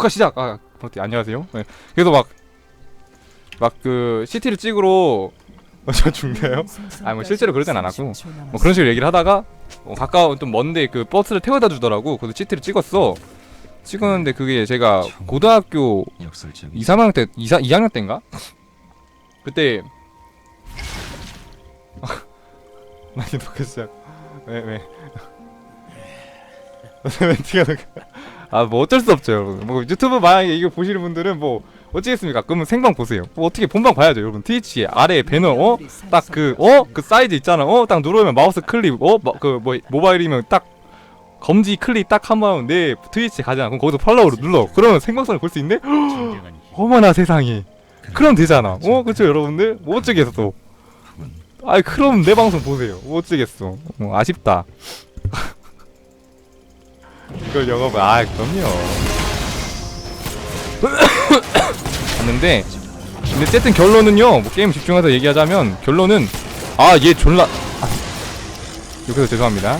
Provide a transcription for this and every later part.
녹화 시작. 아, 어때? 안녕하세요. 네. 그래서 막 막 그 CT를 찍으러 어, 저 중대요? 아뭐 실제로 그러진 않았고 뭐 그런 식으로 얘기를 하다가 어, 가까운 좀 먼데 그 버스를 태워다 주더라고. 그래서 CT를 찍었어. 찍었는데 그게 제가 고등학교 역설적인 2, 3학년 때 2, 4, 2학년 때인가? 그때 많이 녹화 시작. 왜 왜? 멘트가 아 뭐 어쩔 수 없죠 여러분 뭐 유튜브 만약에 이거 보시는 분들은 뭐 어찌겠습니까 그러면 생방 보세요 뭐 어떻게 본방 봐야죠 여러분 트위치 아래 배너 어? 딱 그 어? 그 사이즈 있잖아 어? 딱 누르면 마우스 클릭 어? 그 뭐 모바일이면 딱 검지 클릭 딱 하면 내 트위치 가잖아 그럼 거기서 팔로우를 눌러 그러면 생방송을 볼 수 있네? 어머나 세상에 그럼 되잖아 어? 그쵸 여러분들? 뭐 어쩌겠어 아이 그럼 내 방송 보세요 뭐 어쩌겠어 어, 아쉽다 이걸 영업 아 그럼요. 봤는데 근데 어쨌든 결론은요 뭐 게임 집중해서 얘기하자면 결론은 아 얘 졸라 아, 여기서 죄송합니다.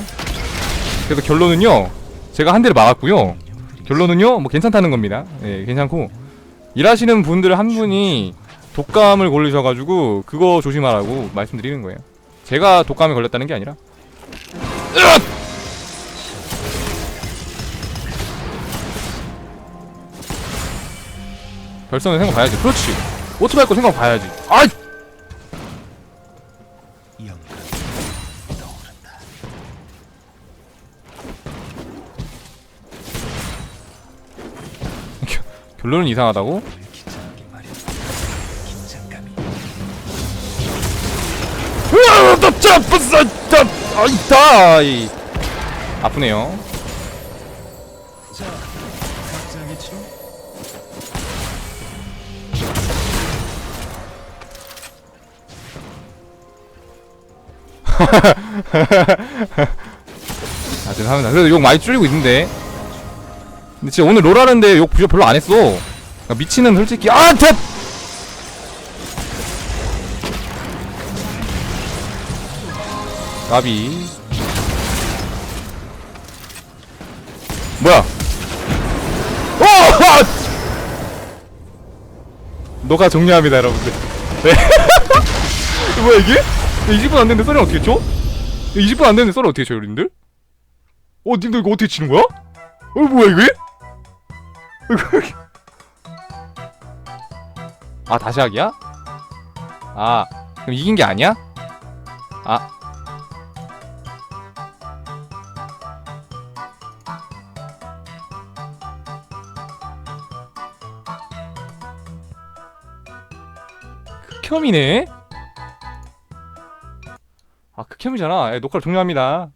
그래서 결론은요 제가 한 대를 막았고요. 결론은요 뭐 괜찮다는 겁니다. 예 괜찮고. 일하시는 분들 한 분이 독감을 걸리셔가지고 그거 조심하라고 말씀드리는 거예요. 제가 독감에 걸렸다는 게 아니라 별선은 생각 봐야지 그렇지 오토바이 거 생각 봐야지 아이. 결론은 이상하다고? 불기차하게 말이야. 긴장감이 아이다 아프네요 아 죄송합니다 그래도 욕 많이 줄이고 있는데 근데 진짜 오늘 롤 하는데 욕 별로 안 했어 그러니까 미치는 솔직히 아 대! 까비 뭐야 오! 아! 녹화 종료합니다 여러분들 네 뭐야 이게? 20분 안 됐는데 썰이 어떻게 쳐? 20분 안 됐는데 썰을 어떻게 쳐요, 여러분들? 어, 님들 이거 어떻게 치는 거야? 어, 뭐야 이게? 아, 다시 하기야? 아, 그럼 이긴 게 아니야? 아. 극혐이네? 아, 극혐이잖아. 예, 녹화를 종료합니다.